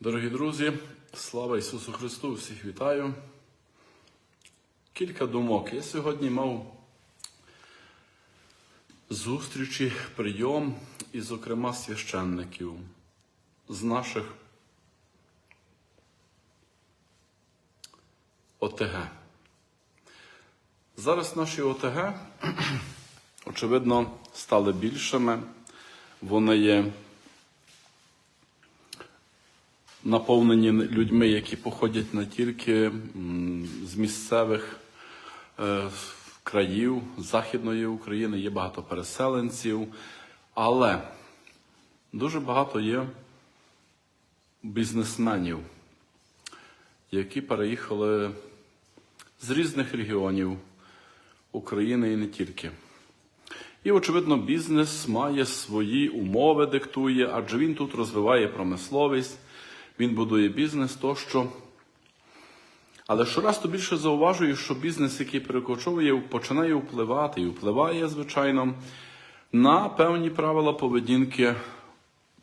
Дорогі друзі, слава Ісусу Христу! Всіх вітаю. Кілька думок. Я сьогодні мав зустрічі, прийом і, зокрема, священників з наших ОТГ. Зараз наші ОТГ, очевидно, стали більшими. Вони є наповнені людьми, які походять не тільки з місцевих е, країв Західної України, є багато переселенців, але дуже багато є бізнесменів, які переїхали з різних регіонів України і не тільки. І, очевидно, бізнес має свої умови, диктує, адже він тут розвиває промисловість, він будує бізнес тощо. Але щораз то більше зауважую, що бізнес, який перекочовує, починає впливати і впливає, звичайно, на певні правила поведінки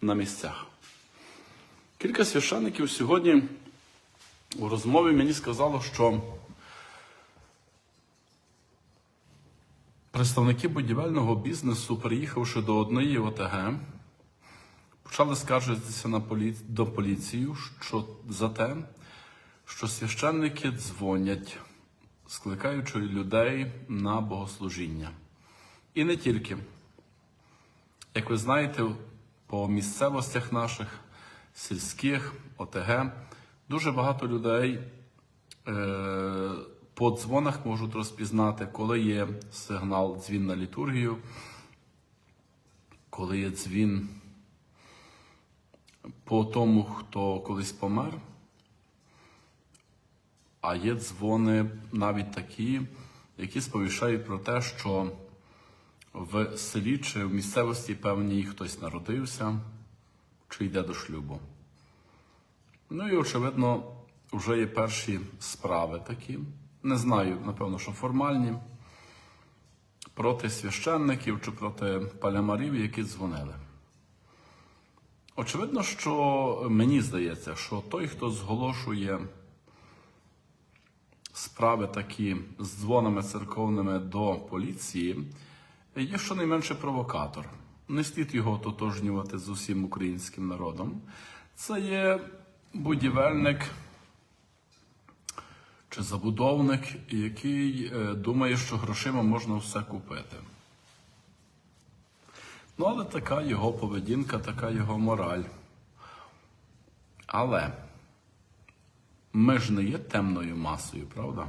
на місцях. Кілька священників сьогодні у розмові мені сказало, що представники будівельного бізнесу, приїхавши до однієї ОТГ, почали скаржитися на полі... до поліції що... за те, що священники дзвонять, скликаючи людей на богослужіння. І не тільки. Як ви знаєте, по місцевостях наших, сільських, ОТГ, дуже багато людей е... по дзвонах можуть розпізнати, коли є сигнал дзвін на літургію, коли є дзвін по тому, хто колись помер. А є дзвони навіть такі, які сповіщають про те, що в селі чи в місцевості певній хтось народився чи йде до шлюбу. Ну і, очевидно, вже є перші справи такі. Не знаю, напевно, що формальні, проти священників чи проти палямарів, які дзвонили. Очевидно, що мені здається, що той, хто зголошує справи такі з дзвонами церковними до поліції, є щонайменше провокатор. Не слід його ототожнювати з усім українським народом. Це є будівельник чи забудовник, який е, думає, що грошима можна все купити. Ну, але така його поведінка, така його мораль. Але ми ж не є темною масою, правда?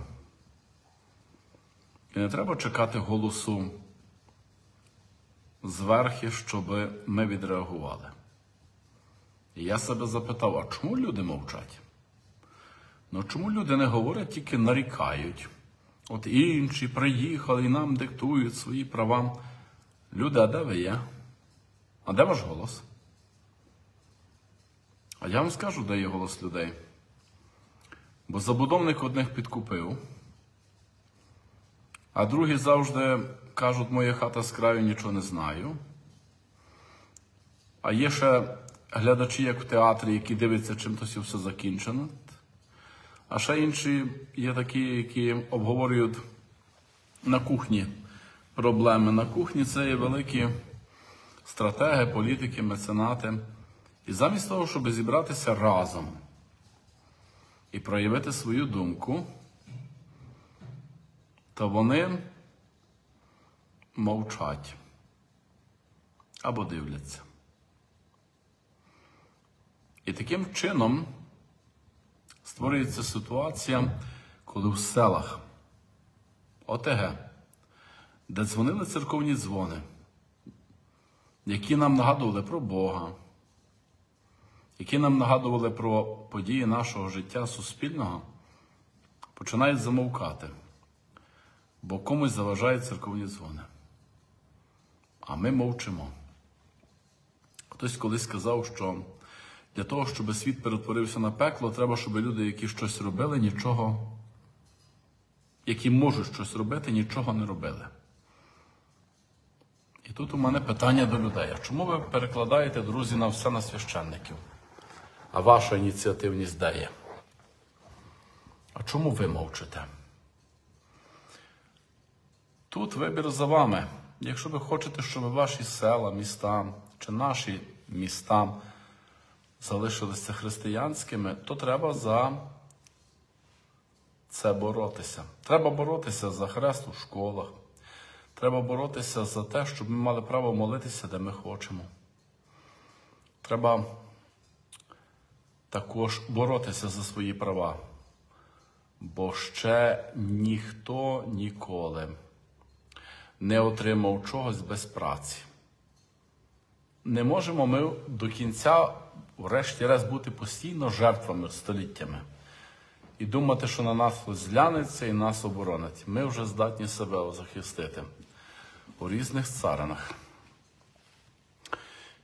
І не треба чекати голосу зверхи, щоб ми відреагували. І я себе запитав, а чому люди мовчать? Ну чому люди не говорять, тільки нарікають? От інші приїхали і нам диктують свої права. Люди, а де ви є? А де ваш голос? А я вам скажу, де є голос людей. Бо забудовник одних підкупив, а другі завжди кажуть, моя хата з краю нічого не знаю. А є ще глядачі, як в театрі, які дивляться, чим то все закінчено. А ще інші є такі, які обговорюють на кухні проблеми. На кухні це є великі стратеги, політики, меценати. І замість того, щоб зібратися разом і проявити свою думку, то вони мовчать або дивляться. І таким чином створюється ситуація, коли в селах ОТГ, де дзвонили церковні дзвони, які нам нагадували про Бога, які нам нагадували про події нашого життя суспільного, починають замовкати, бо комусь заважають церковні дзвони. А ми мовчимо. Хтось колись сказав, що для того, щоб світ перетворився на пекло, треба, щоб люди, які щось робили, нічого, які можуть щось робити, нічого не робили. І тут у мене питання до людей: а чому ви перекладаєте, друзі, на все на священників? А ваша ініціативність де є? А чому ви мовчите? Тут вибір за вами. Якщо ви хочете, щоб ваші села, міста чи наші міста залишилися християнськими, то треба за це боротися. Треба боротися за хрест у школах. Треба боротися за те, щоб ми мали право молитися, де ми хочемо. Треба також боротися за свої права. Бо ще ніхто ніколи не отримав чогось без праці. Не можемо ми до кінця, врешті-решт, бути постійно жертвами століттями і думати, що на нас хтось зглянеться і нас оборонить. Ми вже здатні себе захистити у різних царинах.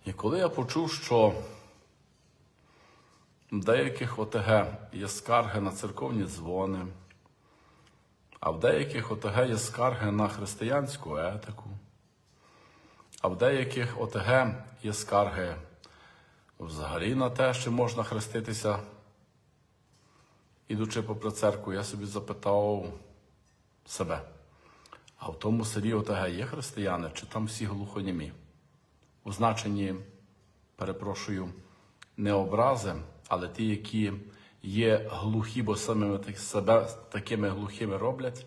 І коли я почув, що в деяких ОТГ є скарги на церковні дзвони, а в деяких ОТГ є скарги на християнську етику, а в деяких ОТГ є скарги взагалі на те, що можна хреститися, ідучи попри церкву, я собі запитав себе. А в тому селі ОТГ є християни, чи там всі глухонімі? У значенні, перепрошую, не образи, але ті, які є глухі, бо самими себе такими глухими роблять,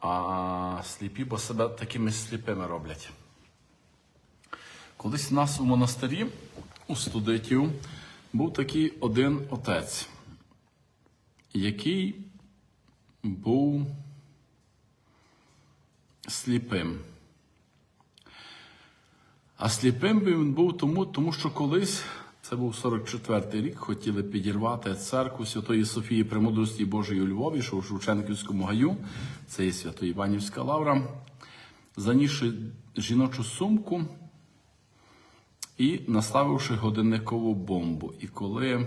а сліпі, бо себе такими сліпими роблять. Колись у нас у монастирі, у студитів, був такий один отець, який був сліпим. А сліпим він був тому, тому що колись, це був 44-й рік, хотіли підірвати церкву Святої Софії Премудрості Божої у Львові, що у Шевченківському гаю, це є Свято-Іванівська лавра, занісши жіночу сумку і наставивши годинникову бомбу. І коли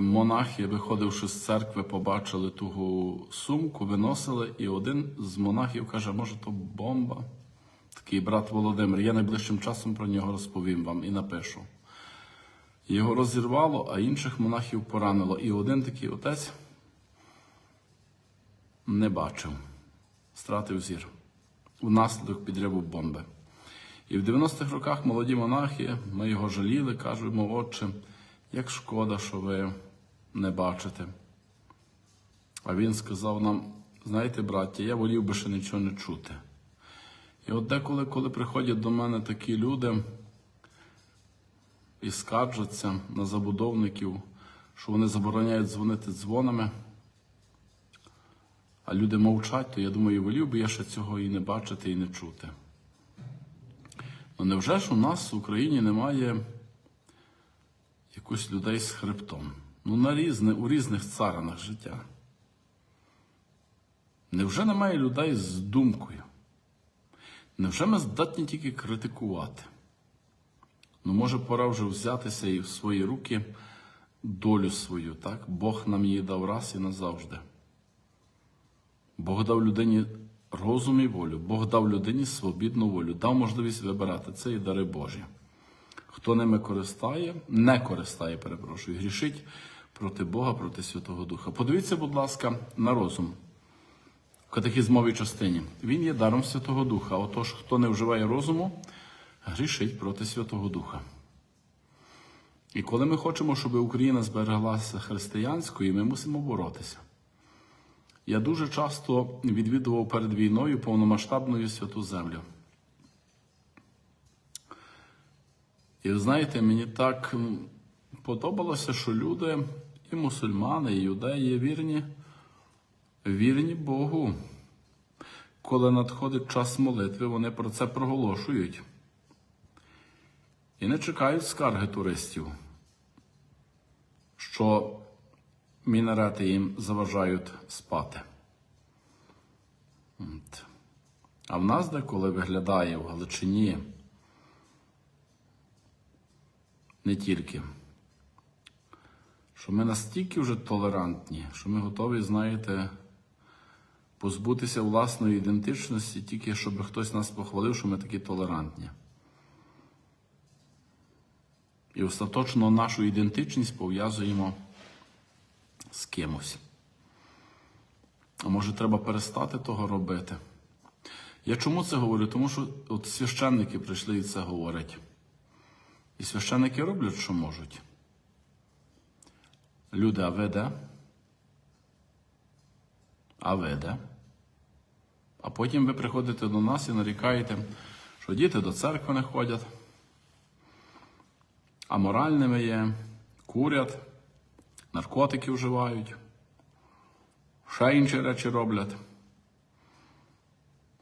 монахи, виходивши з церкви, побачили ту сумку, виносили, і один з монахів каже, може, то бомба. Такий брат Володимир, я найближчим часом про нього розповім вам і напишу. Його розірвало, а інших монахів поранило. І один такий отець не бачив, стратив зір внаслідок підриву бомби. І в 90-х роках молоді монахи, ми його жаліли, кажемо, отче, як шкода, що ви не бачите. А він сказав нам: знаєте, браття, я волів би ще нічого не чути. І от деколи, коли приходять до мене такі люди і скаржаться на забудовників, що вони забороняють дзвонити дзвонами, а люди мовчать, то я думаю, волів би я ще цього і не бачити, і не чути. Ну невже ж у нас в Україні немає якось людей з хребтом? Ну, на різне, у різних царинах життя. Невже немає людей з думкою? Невже ми здатні тільки критикувати? Ну, може, пора вже взятися і в свої руки долю свою, так? Бог нам її дав раз і назавжди. Бог дав людині розум і волю, Бог дав людині свобідну волю, дав можливість вибирати це і дари Божі. Хто ними користає, не користає, перепрошую, грішить проти Бога, проти Святого Духа. Подивіться, будь ласка, на розум в катехізмовій частині. Він є даром Святого Духа. Отож, хто не вживає розуму, грішить проти Святого Духа. І коли ми хочемо, щоб Україна збереглася християнською, ми мусимо боротися. Я дуже часто відвідував перед війною повномасштабною святу землю. І знаєте, мені так подобалося, що люди, і мусульмани, і юдеї вірні, вірні Богу. Коли надходить час молитви, вони про це проголошують. І не чекають скарги туристів, що мінарети їм заважають спати. А в нас деколи виглядає в Галичині не тільки, що ми настільки вже толерантні, що ми готові, знаєте, позбутися власної ідентичності, тільки щоб хтось нас похвалив, що ми такі толерантні. і остаточно нашу ідентичність пов'язуємо з кимось. А може, треба перестати того робити? Я чому це говорю? Тому що от священники прийшли і це говорять. І священники роблять, що можуть. Люди, а ви де? А ви? А потім ви приходите до нас і нарікаєте, що діти до церкви не ходять, аморальними є, курять, наркотики вживають, ще інші речі роблять.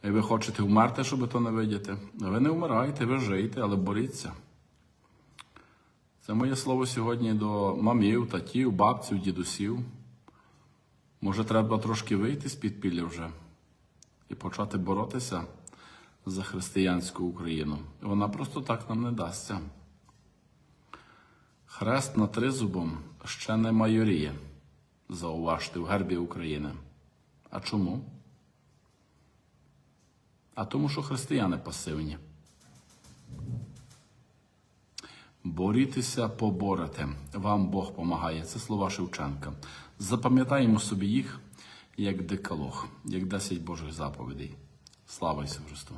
І ви хочете вмерти, щоб то не видіти. Ви не вмираєте, ви жиєте, але боріться. Це моє слово сьогодні до мамів, татів, бабців, дідусів. Може, треба трошки вийти з підпілля вже і почати боротися за християнську Україну. Вона просто так нам не дасться. Хрест над тризубом ще не майоріє, зауважте в гербі України. А чому? А тому, що християни пасивні. Борітеся, поборете. Вам Бог помагає. Це слова Шевченка. Запам'ятаємо собі їх як декалог, як 10 Божих заповідей. Слава Ісусу Христу!